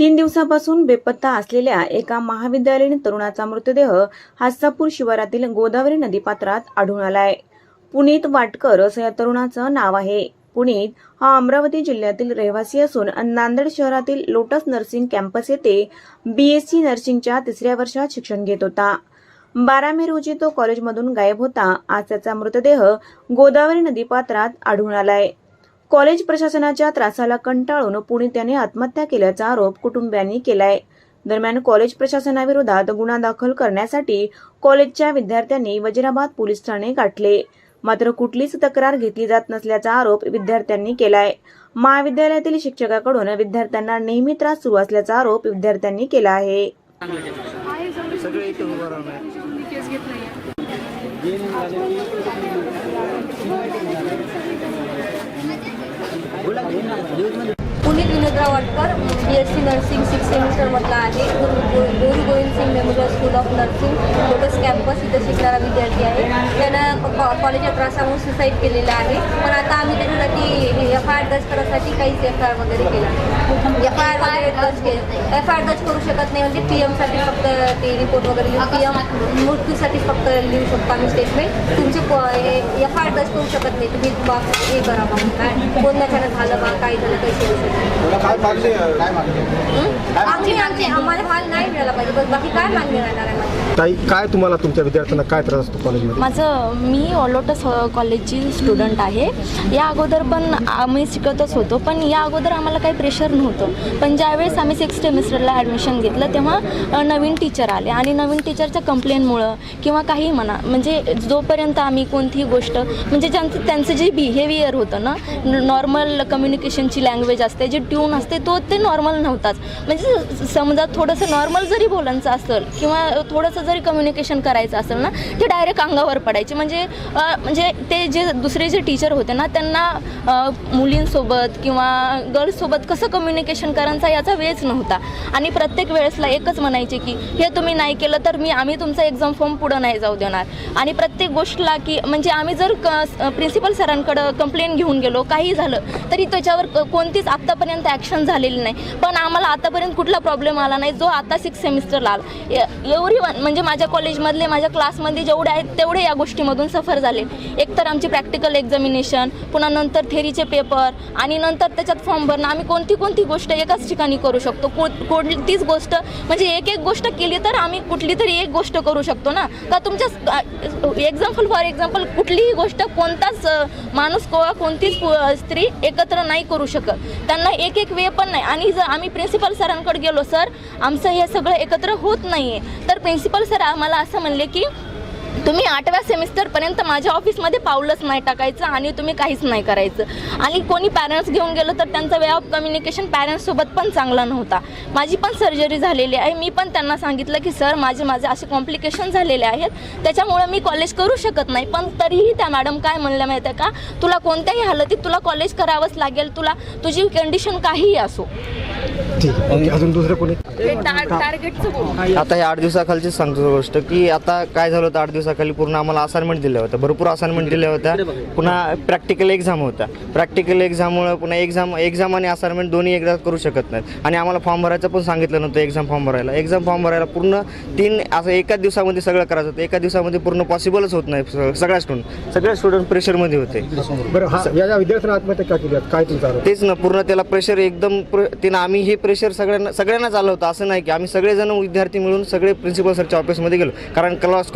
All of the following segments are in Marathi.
तीन दिवसापासून बेपत्ता असलेल्या एका महाविद्यालयीन तरुणाचा मृतदेह हास्सापूर शिवारातील गोदावरी नदीपात्रात आढळून आलाय. पुनीत वाटकर असं या तरुणाचं नाव आहे. पुनीत हा अमरावती जिल्ह्यातील रहिवासी असून नांदेड शहरातील लोटस नर्सिंग कॅम्पस येथे बीएससी नर्सिंगच्या तिसऱ्या वर्षात शिक्षण घेत होता. बारा मे रोजी तो कॉलेजमधून गायब होता. आज त्याचा मृतदेह गोदावरी नदीपात्रात आढळून आलाय. कॉलेज प्रशासनाच्या त्रासाला कंटाळून पुणे त्याने आत्महत्या केल्याचा आरोप कुटुंबियांनी केलाय. दरम्यान कॉलेज प्रशासनाविरोधात गुन्हा दाखल करण्यासाठी कॉलेजच्या विद्यार्थ्यांनी वजिराबाद पोलीस ठाणे गाठले. मात्र कुठलीच तक्रार घेतली जात नसल्याचा आरोप विद्यार्थ्यांनी केलाय. महाविद्यालयातील शिक्षकाकडून विद्यार्थ्यांना नेहमी त्रास सुरू असल्याचा आरोप विद्यार्थ्यांनी केला आहे सगळे इथे उभं राहणार मी केस घेत नाही Puneet Vinodrao Watkar B S C nursing six सेमिस्टरमधला आहे. Guru Gobind Singh memorial school of nursing lotus campus इथं शिकणारा विद्यार्थी आहे. त्यानं कॉ- कॉलेजच्या त्रासामुळे सुसाईड केलेलं आहे. पण आता आम्ही त्याच्यासाठी एफ आय आर दर्ज करण्यासाठी काहीच एफ आय आर वगैरे केला एफ आय आर वगैरे दर्ज केलं एफ आय आर दर्ज करू शकत नाही. म्हणजे पी एमसाठी फक्त ते रिपोर्ट वगैरे लिहून पी एम मृत्यूसाठी फक्त लिहू शकतो आम्ही स्टेटमेंट तुमचे एफ आय आर दर्ज करू शकत नाही. तुम्ही बा हे करा मग काय? कोणाच्यानं झालं बा काय झालं काही करू शकत हं? आमची आम्हाला हाल नाही मिळाला पाहिजे. बस बाकी काय मागणी राहणार आहे माझी? ताई काय तुम्हाला तुमच्या विद्यार्थ्यांना काय त्रास असतो कॉलेजमध्ये? माझं मी ऑलोटस कॉलेजची स्टुडंट आहे. या अगोदर पण आम्ही शिकतच होतो. पण या अगोदर आम्हाला काही प्रेशर नव्हतं. पण ज्यावेळेस आम्ही सिक्स सेमिस्टरला ॲडमिशन घेतलं तेव्हा नवीन टीचर आले. आणि नवीन टीचरच्या कंप्लेनमुळं किंवा काही म्हणा म्हणजे जोपर्यंत आम्ही कोणतीही गोष्ट म्हणजे ज्यांचं त्यांचं जे बिहेवियर होतं ना नॉर्मल कम्युनिकेशनची लँग्वेज असते जे ट्यून असते तो ते नॉर्मल नव्हताच. म्हणजे समजा थोडंसं नॉर्मल जरी बोलायचं असेल किंवा थोडंसं जरी कम्युनिकेशन करायचं असेल ना ते डायरेक्ट अंगावर पडायचे. म्हणजे म्हणजे ते जे दुसरे जे टीचर होते ना त्यांना मुली मुलींसोबत किंवा गर्ल्ससोबत कसं कम्युनिकेशन करायचा याचा वेळच नव्हता. आणि प्रत्येक वेळेसला एकच म्हणायचे की हे तुम्ही नाही केलं तर मी आम्ही तुमचा एक्झाम फॉर्म पुढं नाही जाऊ देणार. आणि प्रत्येक गोष्टला की म्हणजे आम्ही जर क प्रिन्सिपल सरांकडं कंप्लेंट घेऊन गेलो काही झालं तरी त्याच्यावर कोणतीच आत्तापर्यंत ॲक्शन झालेली नाही. पण आम्हाला आतापर्यंत कुठला प्रॉब्लेम आला नाही जो आता सिक्स सेमिस्टरला आला. एवढी म्हणजे माझ्या कॉलेजमधले माझ्या क्लासमध्ये जेवढे आहेत तेवढे या गोष्टीमधून सफर झाले. एकतर आमची प्रॅक्टिकल एक्झामिनेशन पुन्हा नंतर थेरीचे पेपर आणि नंतर त्याच्यात फॉर्म भरणं. आम्ही कोणती कोणती गोष्ट एकाच ठिकाणी करू शकतो? को कोणतीच गोष्ट म्हणजे एक एक गोष्ट केली तर आम्ही कुठली तरी एक गोष्ट करू शकतो ना? का तुमच्या एक्झाम्पल फॉर एक्झाम्पल कुठलीही गोष्ट कोणताच माणूस किंवा कोणतीच स्त्री एकत्र नाही करू शकत. त्यांना एक एक वे पण नाही. आणि जर आम्ही प्रिन्सिपल सरांकडे गेलो सर आमचं हे सगळं एकत्र होत नाही आहे तर प्रिन्सिपल सर आम्हाला असं म्हणले की तुम्ही आठव्या सेमिस्टरपर्यंत माझ्या ऑफिसमध्ये पाऊलच नाही टाकायचं आणि तुम्ही काहीच नाही करायचं. आणि कोणी पॅरेंट्स घेऊन गेलं तर त्यांचा वे ऑफ कम्युनिकेशन पॅरेंट्ससोबत पण चांगला नव्हता. माझी पण सर्जरी झालेली आहे. मी पण त्यांना सांगितलं की सर माझे माझे असे कॉम्प्लिकेशन झालेले आहेत. त्याच्यामुळं मी कॉलेज करू शकत नाही. पण तरीही त्या मॅडम काय म्हणल्या माहिती आहे का? तुला कोणत्याही हालतीत तुला कॉलेज करावंच लागेल. तुला तुझी कंडिशन काहीही असो. अजून दुसरं कोणी? टार्गेटचं बोल. आता हे आठ दिवसाखालचीच सांगतो गोष्ट की आता काय झालं होतं? आठ दिवसाखाली पूर्ण आम्हाला असाइनमेंट दिल्या होत्या. भरपूर असाइनमेंट दिल्या होत्या. पुन्हा प्रॅक्टिकल एक्झाम होत्या. प्रॅक्टिकल एक्झाममुळे पुन्हा एक्झाम एक्झाम आणि असाइनमेंट दोन्ही एकदा करू शकत नाहीत. आणि आम्हाला फॉर्म भरायचं पण सांगितलं नव्हतं एक्झाम फॉर्म भरायला. एक्झाम फॉर्म भरायला पूर्ण तीन असं एकाच दिवसामध्ये सगळं करायचं होतं. एका दिवसामध्ये पूर्ण पॉसिबलच होत नाही. सगळ्या स्टुडंट सगळे स्टुडंट प्रेशरमध्ये होते. हा तेच ना पूर्ण त्याला प्रेशर एकदम तिनं आम्ही हे प्रेशर सगळ्यांना सगळ्यांनाच आलं होतं. असं नाही की आम्ही सगळेजण विद्यार्थी मिळून सगळे प्रिन्सिपल सरच्या ऑफिसमध्ये गेलो. कारण क्लास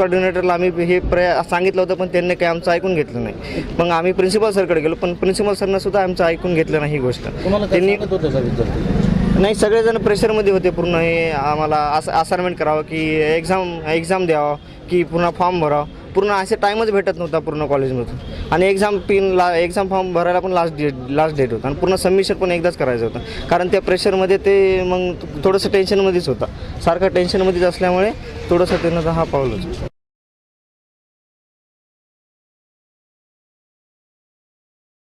आम्ही हे प्र सांगितलं होतं पण त्यांनी काही आमचं ऐकून घेतलं नाही. मग आम्ही प्रिन्सिपल सरकडे गेलो पण प्रिन्सिपल सरनं सुद्धा आमचं ऐकून घेतलं नाही ही गोष्ट. त्यांनी नाही सगळेजण प्रेशरमध्ये होते पूर्ण हे आम्हाला असं असाइनमेंट करावं की एक्झाम एक्झाम द्यावं की पुन्हा फॉर्म भरावं. पूर्ण असे टाईमच भेटत नव्हता पूर्ण कॉलेजमधून आणि एक्झाम पिन ला एक्झाम फॉर्म भरायला पण लास्ट डेट लास्ट डेट होता. आणि पूर्ण सबमिशन पण एकदाच करायचं होतं. कारण त्या प्रेशरमध्ये ते मग थोडंसं टेन्शनमध्येच होता. सारखं टेन्शनमध्येच असल्यामुळे थोडंसं त्यांना हा पाऊल होतं